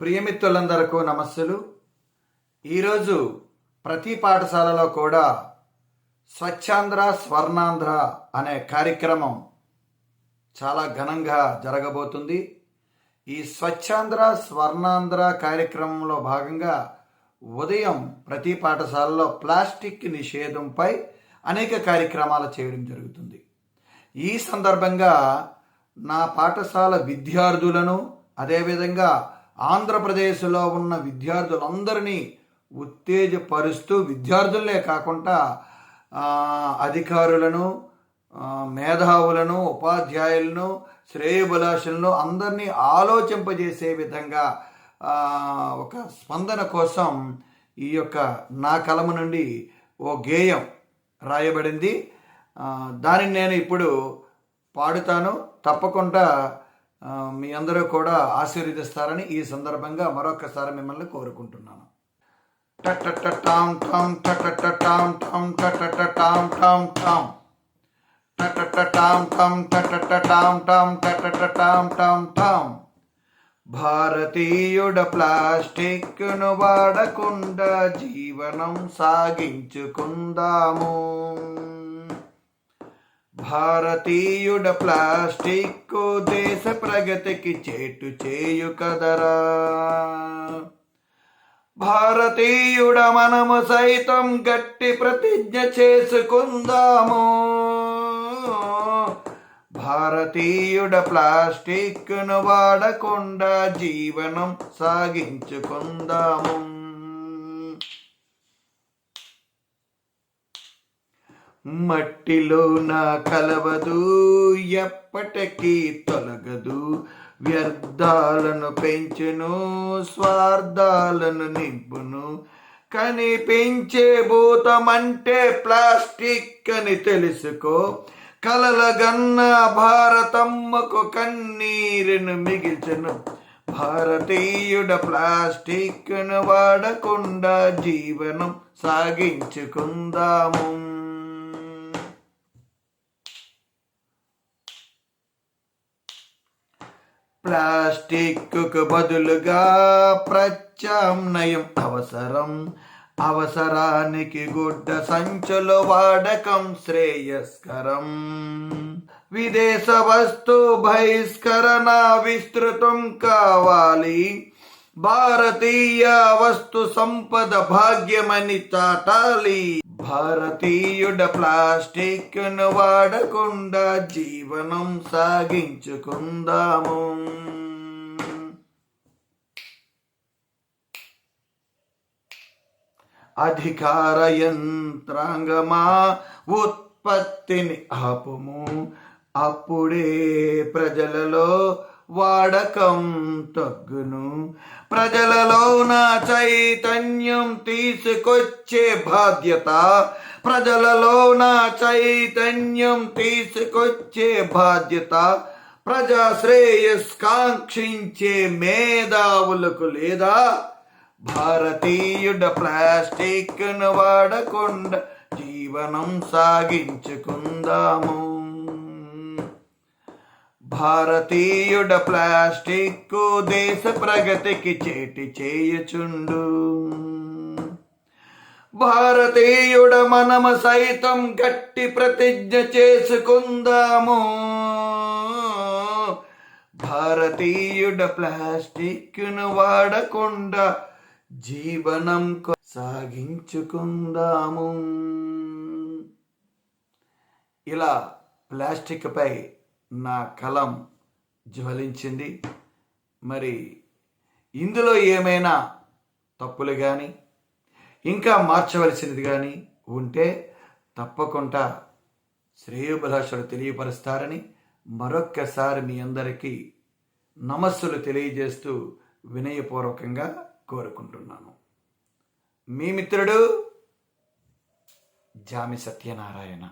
ప్రియమిత్రులందరకు నమస్సులు. ఈరోజు ప్రతి పాఠశాలలో కూడా స్వచ్ఛాంధ్ర స్వర్ణాంధ్ర అనే కార్యక్రమం చాలా ఘనంగా జరగబోతుంది. ఈ స్వచ్ఛాంధ్ర స్వర్ణాంధ్ర కార్యక్రమంలో భాగంగా ఉదయం ప్రతి పాఠశాలలో ప్లాస్టిక్ నిషేధంపై అనేక కార్యక్రమాలు చేయడం జరుగుతుంది. ఈ సందర్భంగా నా పాఠశాల విద్యార్థులను అదేవిధంగా ఆంధ్రప్రదేశ్లో ఉన్న విద్యార్థులందరినీ ఉత్తేజపరుస్తూ విద్యార్థులే కాకుండా అధికారులను మేధావులను ఉపాధ్యాయులను శ్రేయభిలాషులను అందరినీ ఆలోచింపజేసే విధంగా ఒక స్పందన కోసం ఈ యొక్క నా కలము నుండి ఓ గేయం రాయబడింది. దానిని నేను ఇప్పుడు పాడుతాను. తప్పకుండా మీ అందరూ కూడా ఆశీర్వదిస్తారని ఈ సందర్భంగా మరొకసారి మిమ్మల్ని కోరుకుంటున్నాను టటటటాం టాం టటటటాం భారతీయుడ ప్లాస్టిక్ను వాడకుండా జీవనం సాగించుకుందాము భారతీయుడ ప్లాస్టిక్ దేశ ప్రగతికి చేటు చేయు కదరా. భారతీయుడ మనము సైతం గట్టి ప్రతిజ్ఞ చేసుకుందాము. భారతీయుడ ప్లాస్టిక్ను వాడకుండా జీవనం సాగించుకుందాము. మట్టిలో నా కలవదు ఎప్పటికీ తొలగదు. వ్యర్థాలను పెంచెను స్వార్థాలను నింపును. కనిపించే భూతమంటే ప్లాస్టిక్ అని తెలుసుకో. కలలగన్న భారతమ్మకు కన్నీరును మిగిల్చను. భారతీయుడ ప్లాస్టిక్ను వాడకుండా జీవనం సాగించుకుందాము. ప్లాస్టిక్కు బదులుగా ప్రత్యామ్నాయం అవసరం. అవసరానికి గుడ్డ సంచుల వాడకం శ్రేయస్కరం. విదేశ వస్తు బహిష్కరణ విస్తృతం కావాలి. భారతీయ వస్తు సంపద భాగ్యమని చాటాలి. భారతీయుడ ప్లాస్టిక్ను వాడకుండా జీవనం సాగించుకుందాము. అధికార యంత్రాంగమా ఉత్పత్తిని ఆపుము. అప్పుడే ప్రజలలో వాడకం తగ్గును. ప్రజలలో నా చైతన్యం తీసుకొచ్చే బాధ్యత. ప్రజలలో నా చైతన్యం తీసుకొచ్చే బాధ్యత. ప్రజా శ్రేయస్కాంక్షించే మేధావులకు లేదా? భారతీయుడ ప్లాస్టిక్ను వాడకుండా జీవనం సాగించుకుందాము. భారతీయుడ ప్లాస్టిక్ దేశ ప్రగతికి చేటి చేయచుండు. భారతీయుడ మనము సైతం గట్టి ప్రతిజ్ఞ చేసుకుందాము. భారతీయుడ ప్లాస్టిక్ను వాడకుండా జీవనం సాగించుకుందాము ఇలా ప్లాస్టిక్ పై నా కలం జ్వలించింది. మరి ఇందులో ఏమైనా తప్పులు కానీ ఇంకా మార్చవలసినది కానీ ఉంటే తప్పకుండా శ్రేయోభిలాషలు తెలియపరుస్తారని మరొక్కసారి మీ అందరికీ నమస్సులు తెలియజేస్తూ వినయపూర్వకంగా కోరుకుంటున్నాను. మీ మిత్రుడు జామి సత్యనారాయణ.